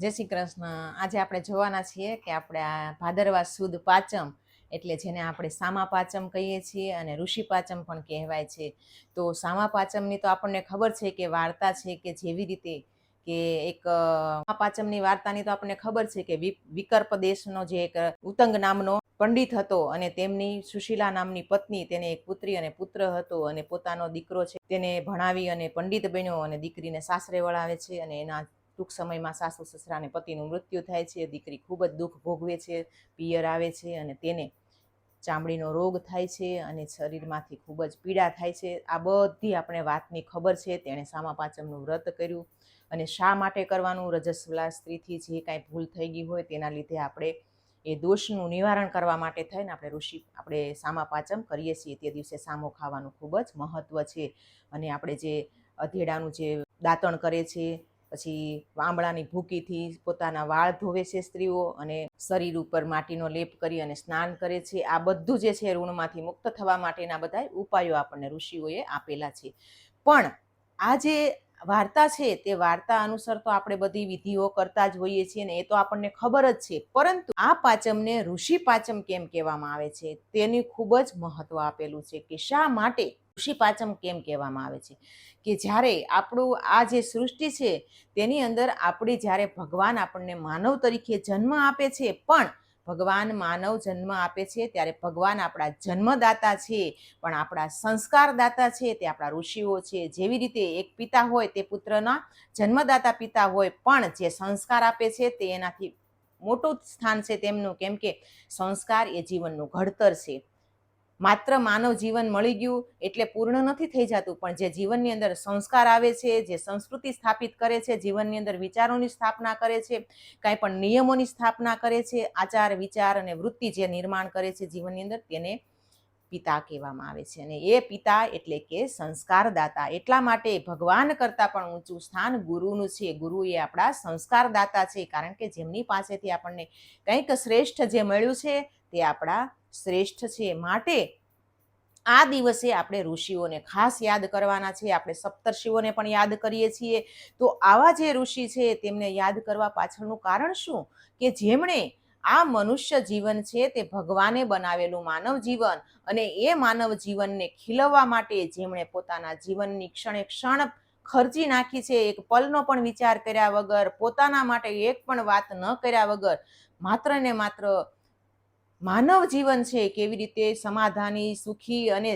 જય શ્રી કૃષ્ણ. આજે આપણે જોવાના છીએ કે આપણે આ ભાદરવા સુદ પાંચમ એટલે જેને આપણે સામા પાંચમ કહીએ છીએ અને ઋષિ પાંચમ પણ કહેવાય છે. તો સામા પાંચમની તો આપણને ખબર છે કે વાર્તા છે કે જેવી રીતે કે એક પાચમની વાર્તાની તો આપણને ખબર છે કે વિકર્પ દેશનો જે એક ઉતંગ નામનો પંડિત હતો અને તેમની સુશીલા નામની પત્ની તેને એક પુત્રી અને પુત્ર હતો અને પોતાનો દીકરો છે તેને ભણાવી અને પંડિત બન્યો અને દીકરીને સાસરે વળાવે છે અને એના ટૂંક સમયમાં સાસુ સસરા અને પતિનું મૃત્યુ થાય છે, દીકરી ખૂબ જ દુઃખ ભોગવે છે, પિયર આવે છે અને તેને ચામડીનો રોગ થાય છે અને શરીરમાંથી ખૂબ જ પીડા થાય છે. આ બધી આપણે વાતની ખબર છે, તેણે સામા પાંચમનું વ્રત કર્યું અને શા માટે કરવાનું? રજસ્વલા સ્ત્રીથી જે કાંઈ ભૂલ થઈ ગઈ હોય તેના લીધે આપણે એ દોષનું નિવારણ કરવા માટે થઈને આપણે ઋષિ, આપણે સામા પાંચમ કરીએ છીએ. તે દિવસે સામો ખાવાનું ખૂબ જ મહત્ત્વ છે અને આપણે જે અધેડાનું જે દાંતણ કરે છે પછી આંબળાની ભૂકીથી પોતાના વાળ ધોવે છે સ્ત્રીઓ અને શરીર ઉપર માટીનો લેપ કરી અને સ્નાન કરે છે. આ બધું જે છે ઋણમાંથી મુક્ત થવા માટેના બધા ઉપાયો આપણને ઋષિઓએ આપેલા છે. પણ આ જે વાર્તા છે તે વાર્તા અનુસાર તો આપણે બધી વિધિઓ કરતા જ હોઈએ છીએ ને એ તો આપણને ખબર જ છે. પરંતુ આ પાંચમને ઋષિ પાંચમ કેમ કહેવામાં આવે છે તેની ખૂબ જ મહત્વ આપેલું છે કે શા માટે ઋષિ પાંચમ કેમ કહેવામાં આવે છે? કે જ્યારે આપણું આ જે સૃષ્ટિ છે, તેની અંદર આપણે જ્યારે ભગવાન આપણને માનવ તરીકે જન્મ આપે છે, પણ ભગવાન માનવ જન્મ આપે છે, ત્યારે ભગવાન આપણા જન્મદાતા છે, પણ આપણા સંસ્કારદાતા છે, તે આપણા ઋષિઓ છે, જેવી રીતે એક પિતા હોય તે પુત્રના જન્મદાતા પિતા હોય, પણ જે સંસ્કાર આપે છે, તે એનાથી મોટું સ્થાન છે તેમનું, કેમ કે સંસ્કાર એ જીવનનું ઘડતર છે. માત્ર માનવ જીવન મળી ગયું એટલે પૂર્ણ નથી થઈ જતું, પણ જે જીવનની અંદર સંસ્કાર આવે છે, જે સંસ્કૃતિ સ્થાપિત કરે છે, જીવનની અંદર વિચારોની સ્થાપના કરે છે, કાંઈ પણ નિયમોની સ્થાપના કરે છે, આચાર, વિચાર અને વૃત્તિ જે નિર્માણ કરે છે જીવનની અંદર તેને પિતા કહેવામાં આવે છે. અને એ પિતા એટલે કે સંસ્કારદાતા. એટલા માટે ભગવાન કરતાં પણ ઊંચું સ્થાન ગુરુનું છે. ગુરુ એ આપણા સંસ્કારદાતા છે, કારણ કે જેમની પાસેથી આપણને કંઈક શ્રેષ્ઠ જે મળ્યું છે તે આપણા શ્રેષ્ઠ છે. માટે આ દિવસે આપણે ઋષિઓને ખાસ યાદ કરવાના છે આપણે સપ્તર્ષિઓને પણ યાદ કરીએ છીએ. તો આવા જે ઋષિ છે, તેમને યાદ કરવા પાછળનું કારણ શું? કે જેમણે આ મનુષ્ય જીવન છે, તે ભગવાને બનાવેલું માનવ જીવન અને એ માનવ જીવનને ખીલવવા માટે જેમણે પોતાના જીવનની ક્ષણે ક્ષણ ખર્ચી નાખી છે, એક પલનો પણ વિચાર કર્યા વગર, પોતાના માટે એક પણ વાત ન કર્યા વગર, માત્ર ને માત્ર માનવ જીવન છે કેવી રીતે સમાધાની સુખી અને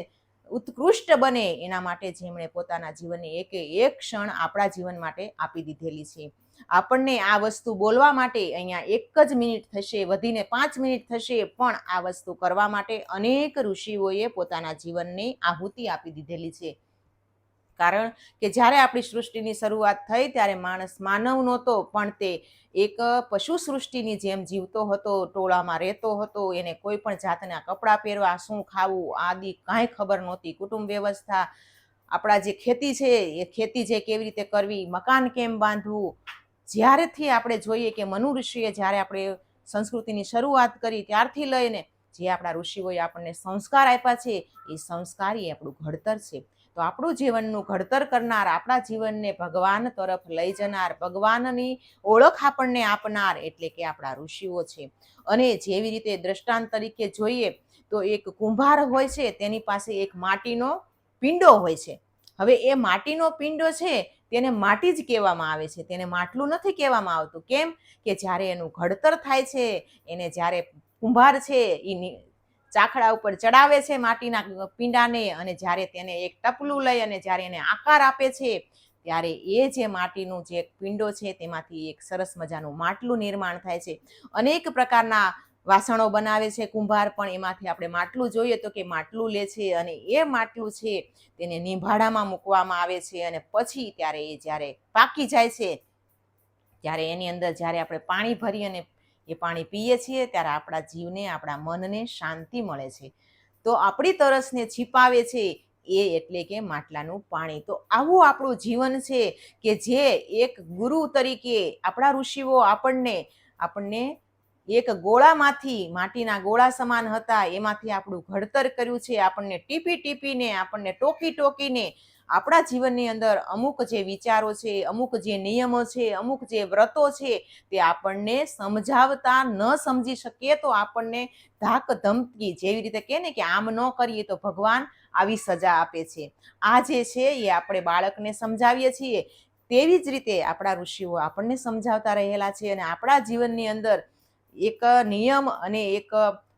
ઉત્કૃષ્ટ બને એના માટે જેમણે પોતાના જીવનની એક એક ક્ષણ આપણા જીવન માટે આપી દીધેલી છે. આપણને આ વસ્તુ બોલવા માટે અહીંયા એક જ મિનિટ થશે, વધીને પાંચ મિનિટ થશે, પણ આ વસ્તુ કરવા માટે અનેક ઋષિઓએ પોતાના જીવનની આહુતિ આપી દીધેલી છે. કારણ કે જ્યારે આપણી સૃષ્ટિની શરૂઆત થઈ ત્યારે માણસ માનવ નહોતો, પણ તે એક પશુ સૃષ્ટિની જેમ જીવતો હતો, ટોળામાં રહેતો હતો, એને કોઈ પણ જાતના કપડાં પહેરવા, શું ખાવું, આદિ કાંઈ ખબર નહોતી. કુટુંબ વ્યવસ્થા, આપણા જે ખેતી છે, એ ખેતી જે કેવી રીતે કરવી, મકાન કેમ બાંધવું? જ્યારેથી આપણે જોઈએ કે મનુ ઋષિએ જ્યારે આપણે સંસ્કૃતિની શરૂઆત કરી, ત્યારથી લઈને જે આપણા ઋષિઓએ આપણને સંસ્કાર આપ્યા છે, એ સંસ્કાર એ આપણું ઘડતર છે. તો આપણું જીવનનું ઘડતર કરનાર, આપણા જીવનને ભગવાન તરફ લઈ જનાર, ભગવાનની ઓળખ આપણને આપનાર એટલે કે આપણા ઋષિઓ છે. અને જેવી રીતે દ્રષ્ટાંત તરીકે જોઈએ, તો એક કુંભાર હોય છે, તેની પાસે એક માટીનો પિંડો હોય છે. હવે એ માટીનો પિંડો છે, તેને માટી જ કહેવામાં આવે છે. તેને માટલું નથી કહેવામાં આવતું. કેમ? કે જ્યારે એનું ઘડતર થાય છે, એને જ્યારે કુંભાર છે એ ચાખડા ઉપર ચડાવે છે માટીના પીંડાને અને જ્યારે તેને એક ટપલું લઈ અને જ્યારે એને આકાર આપે છે, ત્યારે એ જે માટીનું જે પીંડો છે તેમાંથી એક સરસ મજાનું માટલું નિર્માણ થાય છે. અનેક પ્રકારના વાસણો બનાવે છે કુંભાર, પણ એમાંથી આપણે માટલું જોઈએ તો કે માટલું લે છે અને એ માટલું છે તેને નિભાડામાં મૂકવામાં આવે છે અને પછી ત્યારે એ જ્યારે પાકી જાય છે, ત્યારે એની અંદર જ્યારે આપણે પાણી ભરી અને એ પાણી પીએ છીએ ત્યારે આપણા જીવને, આપણા મનને શાંતિ મળે છે. તો આપણી તરસને છીપાવે છે એ એટલે કે માટલાનું પાણી. તો આવું આપણું જીવન છે કે જે એક ગુરુ તરીકે આપણા ઋષિઓ આપણને આપણને એક ગોળામાંથી, માટીના ગોળા સમાન હતા, એમાંથી આપણું ઘડતર કર્યું છે. આપણને ટીપી ટીપીને, આપણને ટોકી ટોકીને આપણા જીવનની અંદર અમુક જે વિચારો છે, અમુક જે નિયમો છે, અમુક જે વ્રતો છે, તે આપણને સમજાવતા ન સમજી શકીએ તો આપણને ધાક ધમકી જેવી રીતે કહે ને કે આમ ન કરીએ તો ભગવાન આવી સજા આપે છે. આ જે છે એ આપણે બાળકને સમજાવીએ છીએ. તેવી જ રીતે આપણા ઋષિઓ આપણને સમજાવતા રહેલા છે અને આપણા જીવનની અંદર એક નિયમ અને એક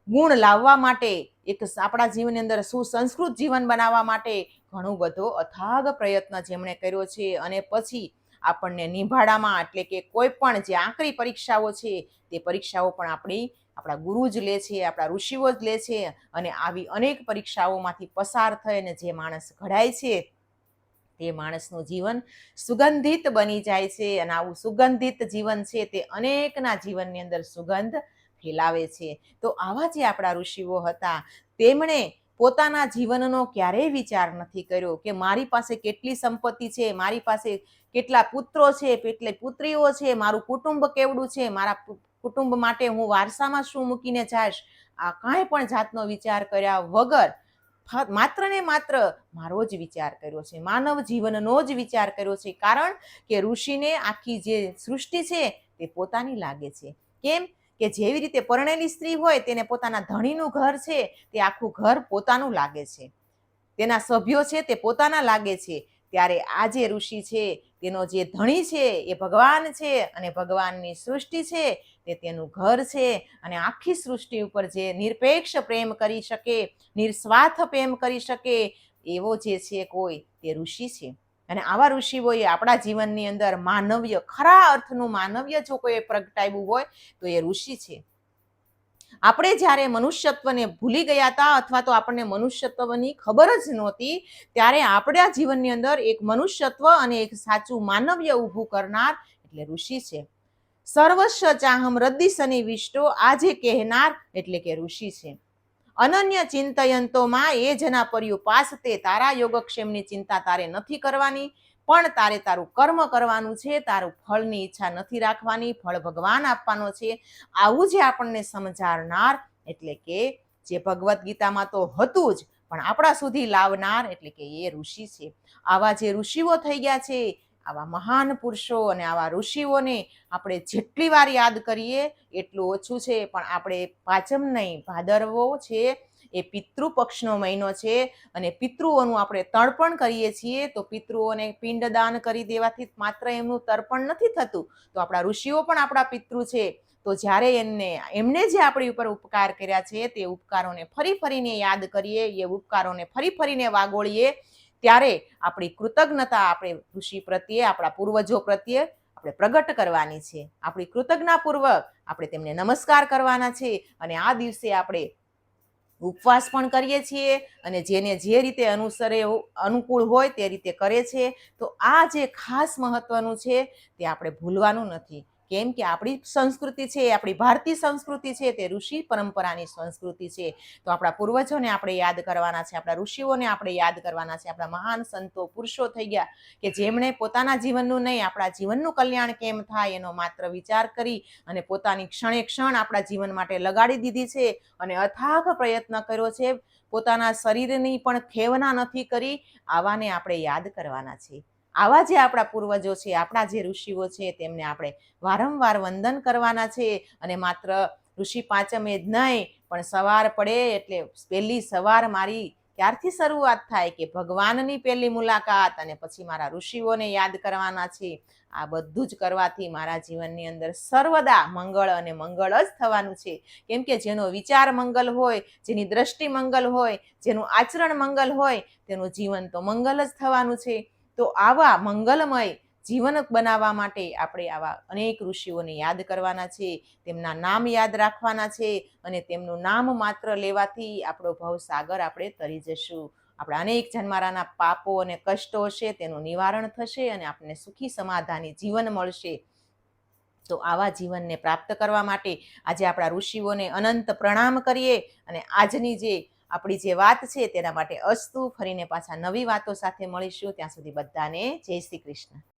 ગુણ લાવવા માટે, એક આપણા જીવનની અંદર સુસંસ્કૃત જીવન બનાવવા માટે ઘણો બધો અથાગ પ્રયત્ન જેમણે કર્યો છે અને પછી આપણને નિભાડામાં એટલે કે કોઈ પણ જે આકરી પરીક્ષાઓ છે તે પરીક્ષાઓ પણ આપણી આપણા ગુરુ જ લે છે, આપણા ઋષિઓ જ લે છે અને આવી અનેક પરીક્ષાઓમાંથી પસાર થઈને જે માણસ ઘડાય છે તે માણસનું જીવન સુગંધિત બની જાય છે અને આવું સુગંધિત જીવન છે તે અનેકના જીવનની અંદર સુગંધ ફેલાવે છે. તો આવા જે આપણા ઋષિઓ હતા, તેમણે પોતાના જીવનનો ક્યારેય વિચાર નથી કર્યો કે મારી પાસે કેટલી સંપત્તિ છે, મારી પાસે કેટલા પુત્રો છે, કેટલી પુત્રીઓ છે, મારું કુટુંબ કેવડું છે, મારા કુટુંબ માટે હું વારસામાં શું મૂકીને જાઈશ? આ કાંઈ પણ જાતનો વિચાર કર્યા વગર માત્ર ને માત્ર મારો જ વિચાર કર્યો છે, માનવ જીવનનો જ વિચાર કર્યો છે. કારણ કે ઋષિને આખી જે સૃષ્ટિ છે તે પોતાની લાગે છે. કેમ? કે જેવી રીતે પરણેલી સ્ત્રી હોય તેને પોતાના ધણીનું ઘર છે, તે આખું ઘર પોતાનું લાગે છે. તેના સભ્યો છે તે પોતાના લાગે છે. ત્યારે આ જે ઋષિ છે, તેનો જે ધણી છે એ ભગવાન છે અને ભગવાનની સૃષ્ટિ છે, તે તેનું ઘર છે અને આખી સૃષ્ટિ ઉપર જે નિરપેક્ષ પ્રેમ કરી શકે, નિસ્વાર્થ પ્રેમ કરી શકે એવો જે છે કોઈ તે ઋષિ છે. અને આવા ઋષિઓએ આપણા જીવનની અંદર માનવ્ય, ખરા અર્થનું માનવ્ય જો કોઈ પ્રગટાવ્યું હોય, તો એ ઋષિ છે. આપણે જ્યારે મનુષ્યત્વને ભૂલી ગયા હતા અથવા તો આપણને મનુષ્યત્વની ખબર જ નહોતી, ત્યારે આપણા જીવનની અંદર એક મનુષ્યત્વ અને એક સાચું માનવ્ય ઊભું કરનાર એટલે ઋષિ છે. સર્વસ્વ ચાહમ રદ્દી શનિ વિષ્ટો આજે કહેનાર એટલે કે ઋષિ છે. અનન્ય ચિંતયંતોમાં એ જના પર્યુપાસ તે તારા યોગક્ષેમની ચિંતા તારે નથી કરવાની, પણ તારે તારું કર્મ કરવાનું છે, તારું ફળની ઈચ્છા નથી રાખવાની, ફળ ભગવાન આપવાનો છે. આવું જે આપણને સમજાવનાર, એટલે કે જે ભગવદ્ ગીતામાં તો હતું જ, પણ આપણા સુધી લાવનાર, એટલે કે એ ઋષિ છે. આવા જે ઋષિઓ થઈ ગયા છે આવા મહાન પુરુષો અને આવા ઋષિઓને આપણે જેટલી વાર યાદ કરીએ, એટલું ઓછું છે. પણ આપણે પાચમ નહીં ભાદરવો છે, એ પિતૃપક્ષનો મહિનો છે અને પિતૃઓનું આપણે તર્પણ કરીએ છીએ, તો પિતૃઓને પિંડદાન કરી દેવાથી માત્ર એમનું તર્પણ નથી થતું. તો આપણા ઋષિઓ પણ આપણા પિતૃ છે. તો જ્યારે એમને એમને જે આપણી ઉપર ઉપકાર કર્યા છે, તે ઉપકારોને ફરી ફરીને યાદ કરીએ, એ ઉપકારોને ફરી ફરીને વાગોળીએ ત્યારે આપણી કૃતજ્ઞતા આપણે ઋષિ પ્રત્યે, આપણા પૂર્વજો પ્રત્યે આપણે પ્રગટ કરવાની છે. આપણી કૃતજ્ઞાપૂર્વક આપણે તેમને નમસ્કાર કરવાના છે અને આ દિવસે આપણે ઉપવાસ પણ કરીએ છીએ અને જેને જે રીતે અનુસરે અનુકૂળ હોય તે રીતે કરે છે. તો આ જે ખાસ મહત્વનું છે તે આપણે ભૂલવાનું નથી. કેમ કે આપણી સંસ્કૃતિ છે આપણી ભારતીય સંસ્કૃતિ છે, તે ઋષિ પરંપરાની સંસ્કૃતિ છે. તો આપણા પૂર્વજોને આપણે યાદ કરવાના છે, આપણા ઋષિઓને આપણે યાદ કરવાના છે, આપણા મહાન સંતો, પુરુષો થઈ ગયા કે જેમણે પોતાના જીવનનું નહીં, આપણા જીવનનું કલ્યાણ કેમ થાય એનો માત્ર વિચાર કરી અને પોતાની ક્ષણે ક્ષણ આપણા જીવન માટે લગાડી દીધી છે અને અથાગ પ્રયત્ન કર્યો છે. પોતાના શરીરની પણ ખેવના નથી કરી, આવાને આપણે યાદ કરવાના છે. આવા જે આપણા પૂર્વજો છે, આપણા જે ઋષિઓ છે, તેમને આપણે વારંવાર વંદન કરવાના છે અને માત્ર ઋષિ પાંચમે જ નહીં, પણ સવાર પડે એટલે પહેલી સવાર મારી ક્યારથી શરૂઆત થાય કે ભગવાનની પહેલી મુલાકાત અને પછી મારા ઋષિઓને યાદ કરવાના છે. આ બધું જ કરવાથી મારા જીવનની અંદર સર્વદા મંગળ અને મંગળ જ થવાનું છે. કેમ કે જેનો વિચાર મંગલ હોય, જેની દ્રષ્ટિ મંગલ હોય, જેનું આચરણ મંગલ હોય, તેનું જીવન તો મંગલ જ થવાનું છે. તો આવા મંગલમય જીવન બનાવવા માટે આપણે આવા અનેક ઋષિઓને યાદ કરવાના છે, તેમના નામ યાદ રાખવાના છે અને તેમનું નામ માત્ર લેવાથી આપણો ભવસાગર આપણે તરી જશું. આપણા અનેક જન્મારાના પાપો અને કષ્ટો હશે, તેનું નિવારણ થશે અને આપણને સુખી સમાધાની જીવન મળશે. તો આવા જીવનને પ્રાપ્ત કરવા માટે આજે આપણા ઋષિઓને અનંત પ્રણામ કરીએ અને આજની જે આપણી જે વાત છે તેના માટે અસ્તુ, ફરીને પાછા નવી વાતો સાથે મળીશું. ત્યાં સુધી બધાને જય શ્રી કૃષ્ણ.